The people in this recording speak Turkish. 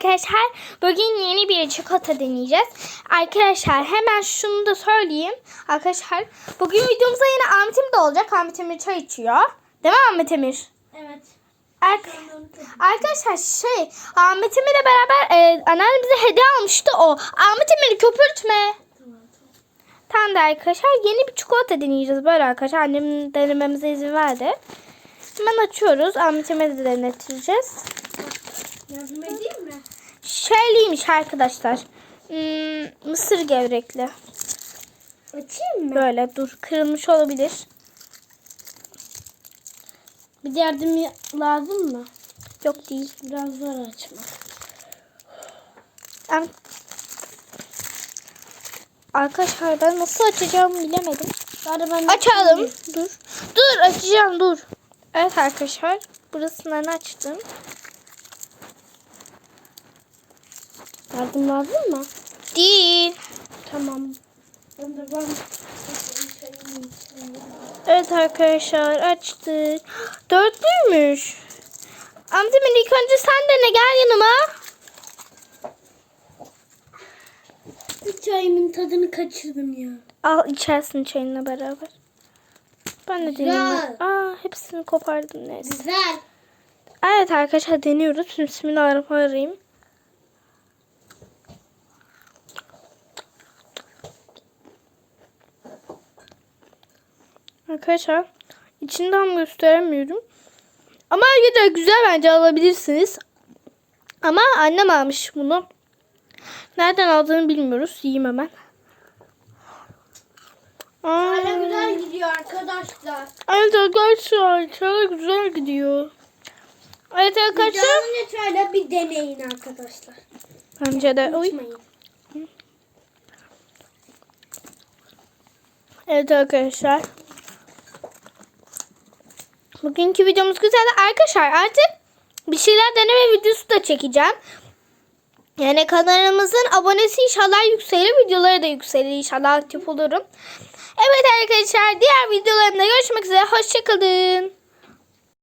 arkadaşlar. Bugün yeni bir çikolata deneyeceğiz. Arkadaşlar hemen şunu da söyleyeyim. Arkadaşlar bugün videomuzda yine Ahmet Emir de olacak. Ahmet Emir çay içiyor. Değil mi Ahmet Emir? Evet. Ark- Arkadaşlar şey Ahmet Emir'le beraber e, anneannem bize hediye almıştı o. Ahmet Emir'i köpürtme. Tamam da arkadaşlar yeni bir çikolata deneyeceğiz böyle arkadaşlar. Annem denememize izin verdi. Hemen açıyoruz. Ahmet Emir'i de deneteceğiz. Yardım edeyim mi? Şeyliymiş arkadaşlar. Hmm, mısır gevrekli. Açayım mı? Böyle dur kırılmış olabilir. Bir yardım lazım mı? Yok değil. Biraz zor açmak. Am- Arkadaşlar ben nasıl açacağımı bilemedim. Ben Açalım. Dur. Dur açacağım dur. Evet arkadaşlar. Burasından açtım. Yardım lazım mı? Değil. Tamam. Ben de ben Evet arkadaşlar açtık. Dörtlüymüş. Amcamın ilk önce sen dene gel yanıma. Çayımın tadını kaçırdım ya. Al içersin çayınla beraber. Ben de deneyeyim. Aa hepsini kopardım neyse. Güzel. Evet arkadaşlar deniyoruz. Bismillahirrahmanirrahim. Arkadaşlar içinden gösteremiyorum. Ama yine de güzel bence alabilirsiniz. Ama annem almış bunu. Nereden aldığını bilmiyoruz. Yiyeyim hemen. Hala güzel gidiyor arkadaşlar. Evet arkadaşlar çok güzel gidiyor. Evet arkadaşlar. Canlıca çayla bir deneyin arkadaşlar. Bence de. Unutmayın. Evet arkadaşlar. Bugünkü videomuz güzeldi. Arkadaşlar artık bir şeyler deneme videosu da çekeceğim. Yani kanalımızın abonesi inşallah yükselir. Videoları da yükselir. İnşallah aktif olurum. Evet arkadaşlar diğer videolarımda görüşmek üzere. Hoşçakalın.